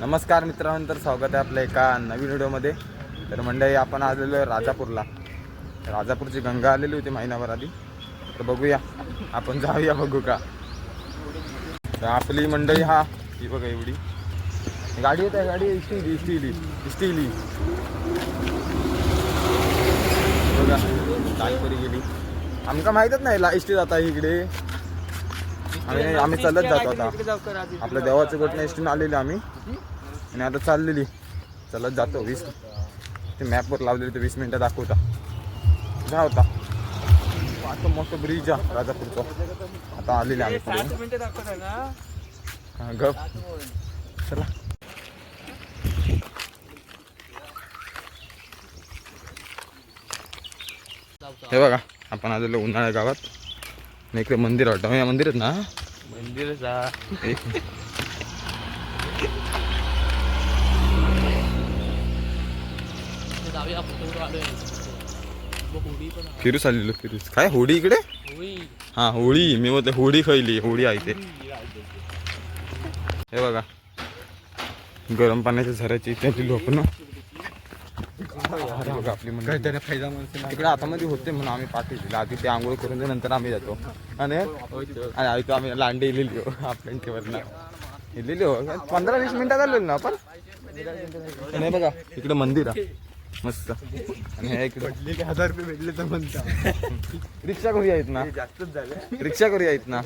नमस्कार मित्रांनो तर स्वागत आहे आपल्या एका नवीन व्हिडिओमध्ये. तर मंडळी आपण आलेलो आहे राजापूरला. राजापूरची गंगा आलेली होती महिनाभर आधी. तर बघूया आपण जाऊया बघू का. तर आपली मंडळी हा ही बघा एवढी. गाडी येत आहे गाडी इस्टिली इस्टिली इस्टिली बघा तालपरी गेली. आमका माहीतच नाही ला इष्टी जाता इकडे. आणि आम्ही चालत जातो आता. आपल्या देवाचं गोठणे एसटीने आलेली आम्ही. आणि आता चाललेली. चालत जातो. वीस ते मॅपवर लावलेली ते वीस मिनटं दाखवता. जा होता आता मोठं ब्रिज आहे राजापूरचं. आता आलेले आम्ही पुढे. गप. चला. हे बघा आपण आलेलो उन्हाळ्या गावात. आणि इकडे मंदिर वाटतं. या मंदिरात ना? मंदिर. फिरूस आलेलो फिरूस. काय होडी इकडे? होळी. हा होळी. मी म्हटलं होडी खयली. होडी आहे ते हे बघा. गरम पाण्याच्या झऱ्याची इत्यादी लोक ना. बघा आपली. तिकडे आतामध्ये होते म्हणून आम्ही पाठी दिली. आधी ते आंघोळ करून नंतर आम्ही जातो. आणि आणि आम्ही लांडे इलेली हो आपल्या टेवरला इलेली हो. पंधरा वीस मिनिटात आलेलो ना आपण? आणि हे बघा इकडे मंदिर आहे. मस्त. आणि हे इकडे. हजार रुपये भेटले तर म्हणता. रिक्षा करूया आहेत ना. जास्तच झालं. रिक्षा करूया आहेत ना.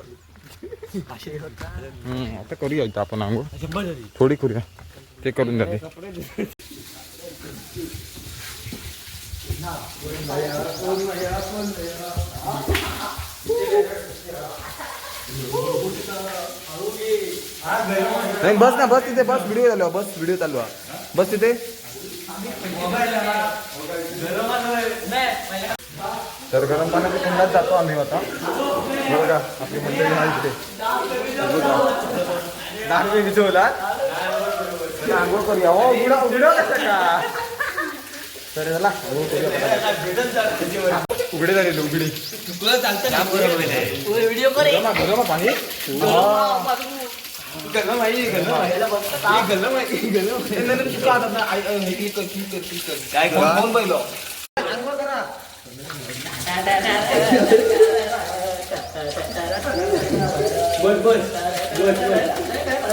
आता करूया इथं आपण आंघोळ. थोडी करूया. ते करून द्या नाही बस ना बस तिथे बस व्हिडिओ चालू बस व्हिडिओ चालू आहे. बस तिथे तर गरम पाण्याच्या कुंडात जातो आम्ही आता बघा आपली मंडळी नाही तिथे दहा रुपये विजवला आंघोळ करूया हो उघडा उघडा कसं का तर. उघडे झालेले उघडे. व्हिडिओ करे गरम आहे, गरम काय कोण बस बस. बस बस.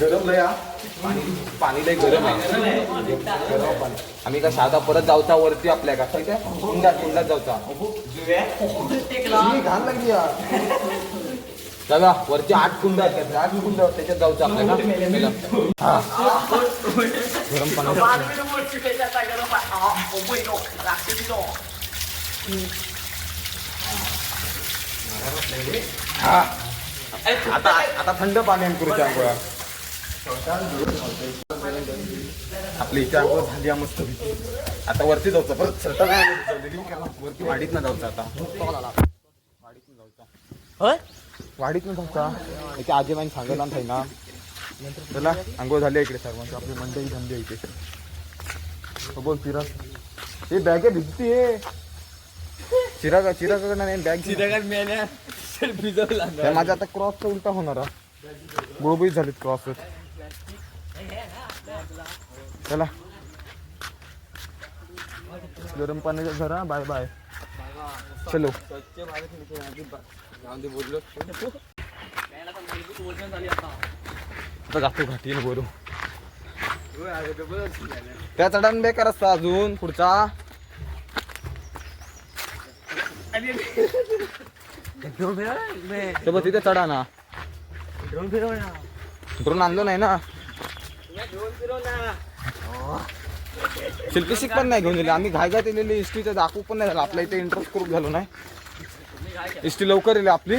गरम लय हा. पाणी पाणी लय गरम आहे गरम पाणी. आम्ही का साधा परत जाऊचा वरती आपल्या का काय कुंडात कुंडात जाऊचा ही घाण लागली या. जाऊया वरती आठ कुंड आहेत त्यातले. आठ कुंड आहेत, त्याच्यात जाऊचं आपल्याला हा. गरम पाणी हा आता आता थंड पाणी करूच्या आंघोळा आपली इथे आंघोळ झाली मस्त आता वरती जाऊचा परत सरता वरती वाडीत ना जाऊचा आता. वाडीत ना जाऊचा वाडीत ना जाऊचा. इथे आजीबाईन सांगितलं नाही ना चला आंघोळ झाली इकडे सर्वांची आपली मंडळी आहे इथे. बोल चिरा हे बॅग आहे भिजती आहे चिराग चिराकडे नाही बॅग चिरागात मेल्या भिजवला माझा आता क्रॉसचा उलटा होणार. गुळगुळीत झालीत क्रॉस चला. गरम पाण्याच्या झरा बाय बाय. चलो. आता जातो घाटी बोलू. त्या चढान बेकार असता अजून पुढचा. ड्रोन सोबत तिथे चढा ना. ड्रोन फिरव ना ड्रोन आणलो नाही ना. ड्रोन फिरव ना शिल्पी शिक पण नाही घेऊन दिली. आम्ही घाय घाय दिलेली इस्टीचं दाखवू पण नाही झालं. आपल्या इथे इंटरेस्ट करून झालो नाही. इस्टी लवकर येली आपली.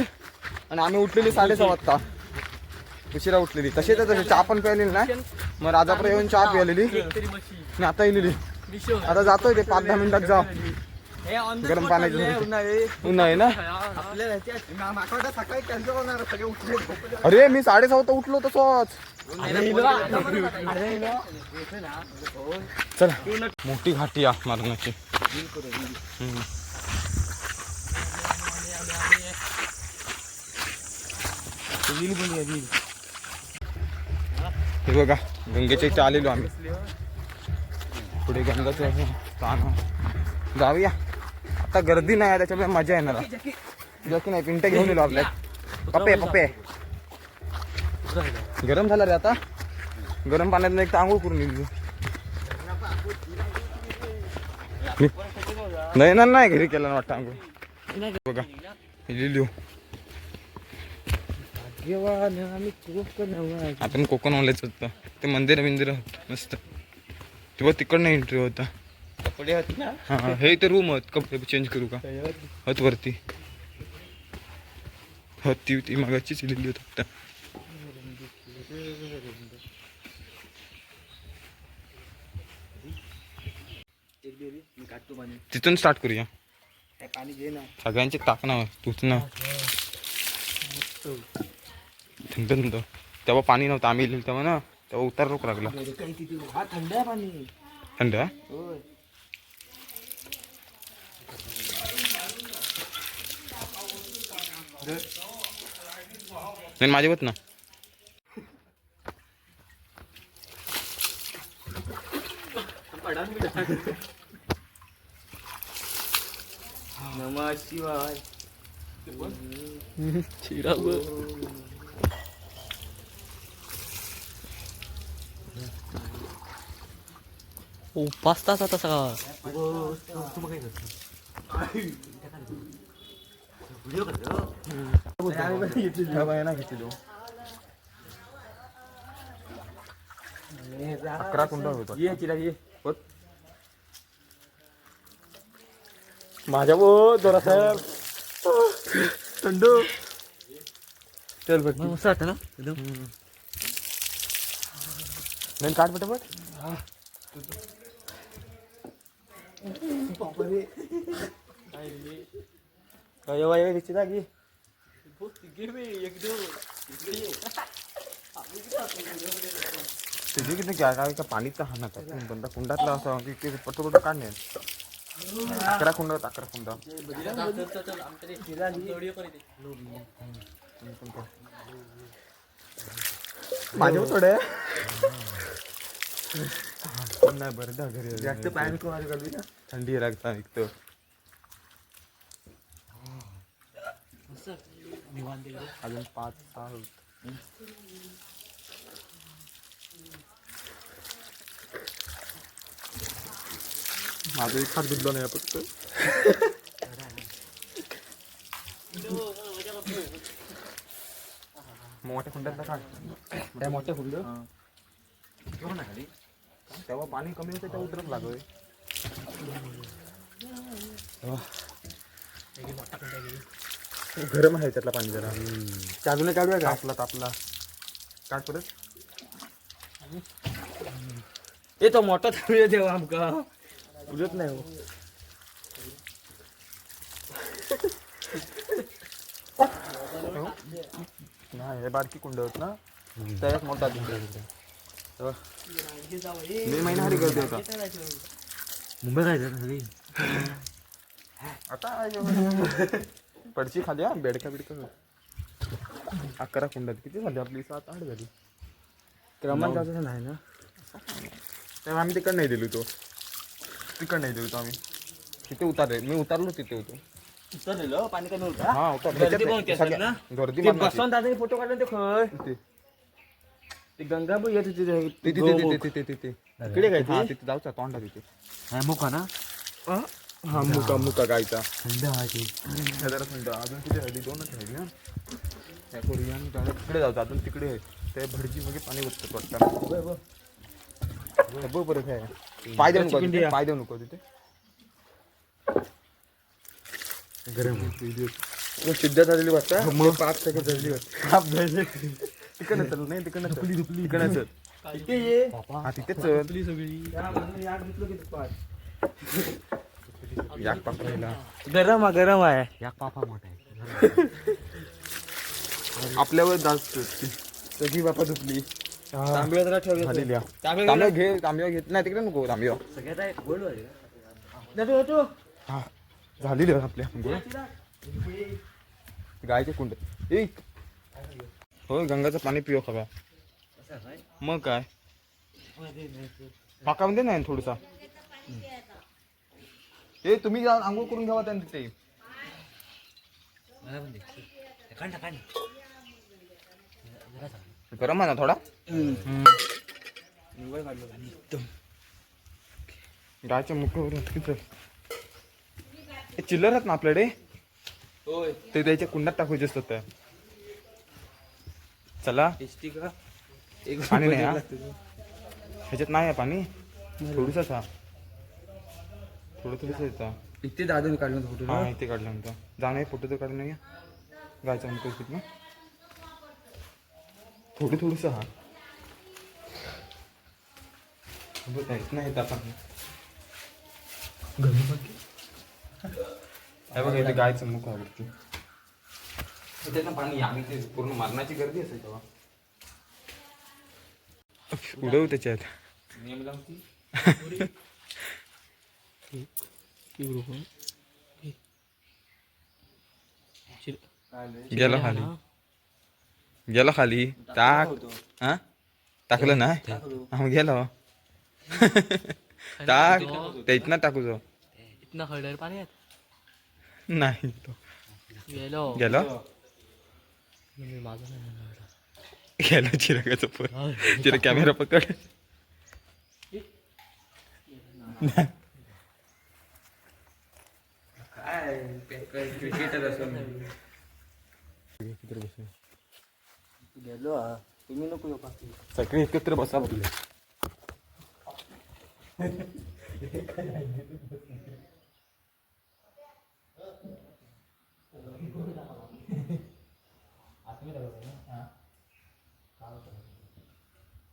आणि आम्ही उठलेली साडेसहा वाजता. उशिरा उठलेली. तशी तर तशी चहा पण प्यायलेली नाही. मग राजापूर येऊन चहा प्यायलेली. आणि आता येलेली. आता जातोय ते पाच दहा मिनिटात जा गरम पाण्याची. उन्हाळी. ना? अरे मी साडेसहा वाजता उठलो तसंच. चला. मोठी घाटी आहे मारण्याची. हे बघा गंगेच्या इथे आलेलो आम्ही. पुढे गंगाचं आहे. जाऊया. आता गर्दी नाही आहे त्याच्यामुळे मजा येणार. जकी नाही पिंट घेऊन येलो आपल्या पप्पे पप्पे. गरम झाला रे आता. गरम पाण्यात एक तर आंघोळ करून येईल नाही ना नाही घरी केलं ना वाटतं आंघोळ. बघा हे लिहिलो आपण कोकण वालेच होतं. ते मंदिर बिंदिर मस्त. तेव्हा तिकडनं एंट्री होता. कपडे होते ना. हा हा. हे ते रूम आहेत. कपडे चेंज करू का? हत वरती. हत ती ती मागाचीच होती आता तिथून स्टार्ट करूया. पाणी घे ना सगळ्यांचे टाक ना तूच ना थंड थंड. तेव्हा पाणी नव्हतं आम्ही तेव्हा ना तेव्हा उतार रोख लागला. हा थंड आहे पाणी. थंड हा? होय. नाही माझे होत ना नमः शिवाय ओ पाच तास आता सगळा अकरा कुंडा होतो ये चिरा ये माझ्या बो दोरा साहेब थंड चल बघ मस्त वाटतं ना एकदम नाही काढ पटापट काय वाय घेतली ना की तुझे किती काय काय का पाणीचा हा नका बंदा कुंडातला असं की ते पटपट काढणे. अकरा कुंड होत अकरा कुंड. माझ्या थोडे. नाही बरं दा घरी. जास्त पाणी थंडी लागता एक तर अजून पाच सहा होत. माझं एक हात धुतलं नाही फक्त मोठ्या कुंड्यातला काढ त्या मोठ्या फुल तेव्हा पाणी कमी होतं तेव्हा उतरत लागोय गरम आहे त्यातला पाणी जरा. चादून काढूया का? तापला तापला. काढ परत. ए तो मोठा थांबूया तेव्हा आमका. उरत नाही हो. नाही हे बारकी कुंड होत ना. त्यात मोठा मे महिना हरी गर्दी होता. मुंबई सगळी आता. पडची खाली हा बेडका बिडका. अकरा कुंडात किती झाली आपली? सात आठ झाली. क्रमांक असं नाही ना? तेव्हा आम्ही तिकड नाही दिलो तो तिकड नाही दिलो तो आम्ही. तिथे उतारले. मी उतारलो तिथे होतो. उतरलेलो? पाणी कमी होता हा उतार गर्दी पण होती असेल ना? गर्दी ते. बसवून दादाने फोटो काढले ते खय तिथे. ते येत होती ते- तिथे तिथे तिथे तिथे तिथे तिकडे काय ते? तिथे जाऊचा तोंडा तिथे. मुका ना? हा मुका मुका गायचा. थंड हवाची जरा थंड अजून किती राहिली दोनच राहिली ना त्या गाड्या तिकडे जाऊ अजून तिकडे. आहे. ते भडजी मध्ये पाणी बसतं वाटतं बघ परत आहे पाय देऊ नको तिथे, पाय देऊ नको तिथे. गरम सिद्ध झालेली वाटतं मग? पाच सेकंड झालेली वाटतं तिकडनं चल नाही तिकडनं चल. तिकडनं चल. इथे ये. हा तिथेच चल. या, याक राहिला गरम आहे गरम आहे. या पापा मोठा आहे आपल्यावर जास्त सगळी बापा धुतली तांबे जरा ठेवले. तांब्या घे तांब्या घेत नाही तिकडे नको तांब्या सगळ्यात आहे बोलू हा. झालेली आहे आपल्या. गायचे कुंड. ए. होय गंगाचं पाणी पिओ खवा मग काय? पाकामध्ये नाही थोडसा. ए तुम्ही जाऊन आंघोळ करून घ्यावा त्यांनी तिथे गरम आहे ना थोडा? गायच्या मुखावर हे चिल्लर आहेत ना आपल्याकडे? होय. ते त्याच्या कुंडात टाकायचे असतात त्या. चला. टेस्टी का? एक पाणी नाही हा? ह्याच्यात नाही आहे पाणी. थोडंसंच हा थोडं थोडंसं येतं इथे. दादा काढलं फोटो हा इथे काढलं नंतर जाणं फोटो तर काढून नाही गायचा मुख ना थोडं थोडंसं हा. नाही येत हे बघा इथे गायचं मुख आहे वरती त्याचं पाणी आम्ही ते पूर्ण मरणाची गर्दी असेल तेव्हा. उडव त्याच्यात. गेला खाली. गेला खाली. टाक. हा? टाकलं ना? हा गेलो टाक त्या इथनं टाकू जाऊ इथनं हळदर पाणी नाही तो. गेलो. गेलो? माझं नाही. गेलो चिरकाचं पण. चिर कॅमेरा पकड. गेलो हा तुम्ही नको येऊ बाकी सगळे एकत्र बसा बघले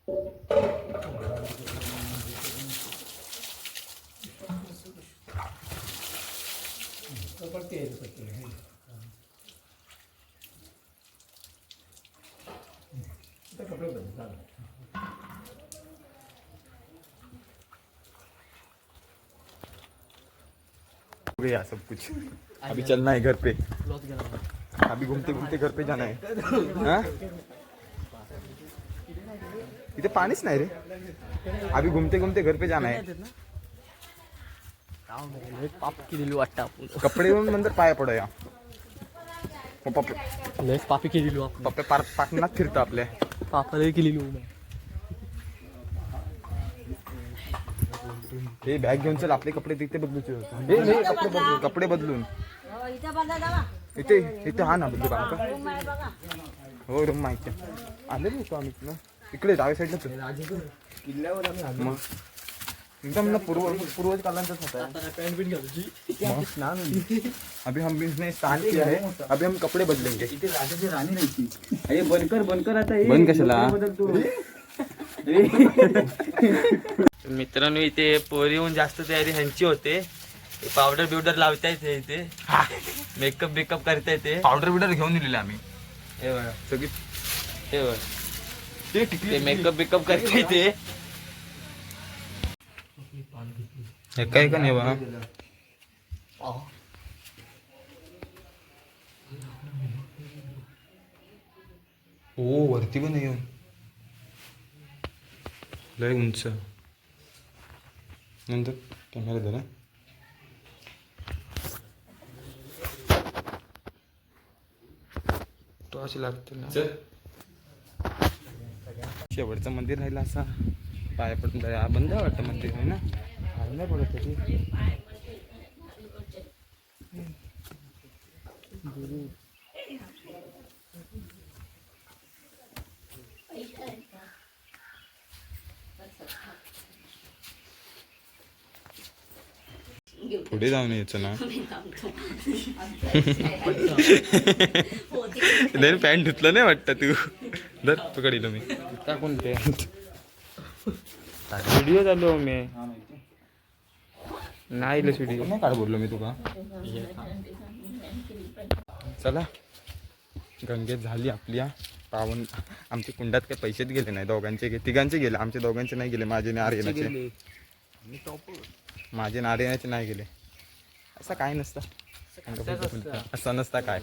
हो गया सब कुछ। अभी चलना है घर पे। अभी घूमते घूमते घर पे जाना है। हाँ? इथे पाणीच नाही रे। अभी घूमते घूमते घर पे जाना है। पाप केलेली वाटतं आपण कपडे घेऊन नंतर पाया पडूया हो, पप्पे पापी केलेली पप्पे पार पाकनात फिरतं आपल्या पापाला केलेली हे बॅग घेऊन चल आपले कपडे तिथे बदलूचे हे हे. कपडे बदलून कपडे बदलून. हो, इथं बंदा जावा. इथे इथे हा ना बदलू का? हो रूम माहिती आलेलो होतो आम्ही इथनं. इकडे डाव्या साईडला किल्ल्यावर आलो. मग? एकदम ना पूर्व पूर्वज कालांचाच होता. अभी हम इसने स्नान किया है. अभी हम कपडे बदलेंगे. इथे राजाची राणी नाही अरे बनकर बनकर आता हे बंद कशाला? बदलतो. मित्रांनो इथे पोरी होऊन जास्त तयारी ह्यांची होते. पावडर बिवडर लावता येते इथे. मेकअप बिकअप करता येते पावडर बिवडर घेऊन दिलेले आम्ही. हे बघा. सगळी हे बघा. ते मेकअप बिकअप करता येते हे. काय का नाही बा ओ वरती पण येऊन लय उंच. नंतर कॅमेरा धरा तो असे लागते ना शेवटचं मंदिर राहिलं असा. पाया पडून आहे वाटतं मंदिर आहे ना? नाही पडत ना नाही पॅन्ट धुतलं नाही वाटतं तू. दर पकडील मी. टाकून ते व्हिडिओ चालू मी. नाही इले व्हिडिओ नाही काढ बोललो मी तुका. चला. गंगेत झाली आपली हा. पावन आमचे कुंडात काही पैसेच गेले नाही. दोघांचे गे- तिघांचे गेले. आमचे दोघांचे नाही गेले. माझे आणि आर्यनाचे. माझे आर्यनाचे नाही गेले. असं काय नसतं. असं नसतं. काय.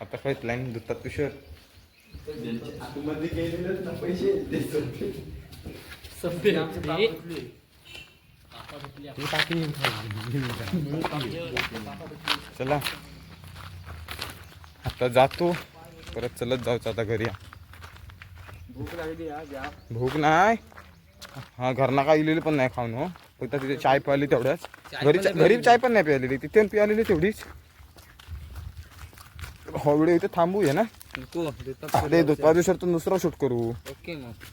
आता काय प्लॅन दुतात तुषर चला. आता जातो. परत चलत जाऊचं आता घरी भूक लागली हा घ्या भूक नाही? हा घरना काय इलेली पण नाही खाऊन हो. फक्त तिथे चाय प्यायली तेवढ्याच घरी घरी चाय पण नाही प्यायलेली तिथे पियालेली तेवढीच. हो व्हिडिओ इथे थांबू ये ना. अरे दुसऱ्या दिवसातून दुसरा शूट करू. ओके मग.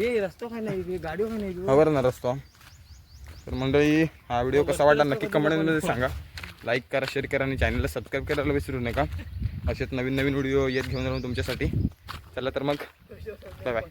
ये रस्ता काय नाही गाडी काय नाही खबर ना रस्ता. तर मंडळी हा व्हिडिओ कसा वाटला नक्की कमेंटमध्ये सांगा. लाईक करा शेअर करा आणि चॅनलला सबस्क्राईब करायला विसरू नका. असेच नवीन नवीन व्हिडिओ येत घेऊन राहून तुमच्यासाठी. चला तर मग. Bye bye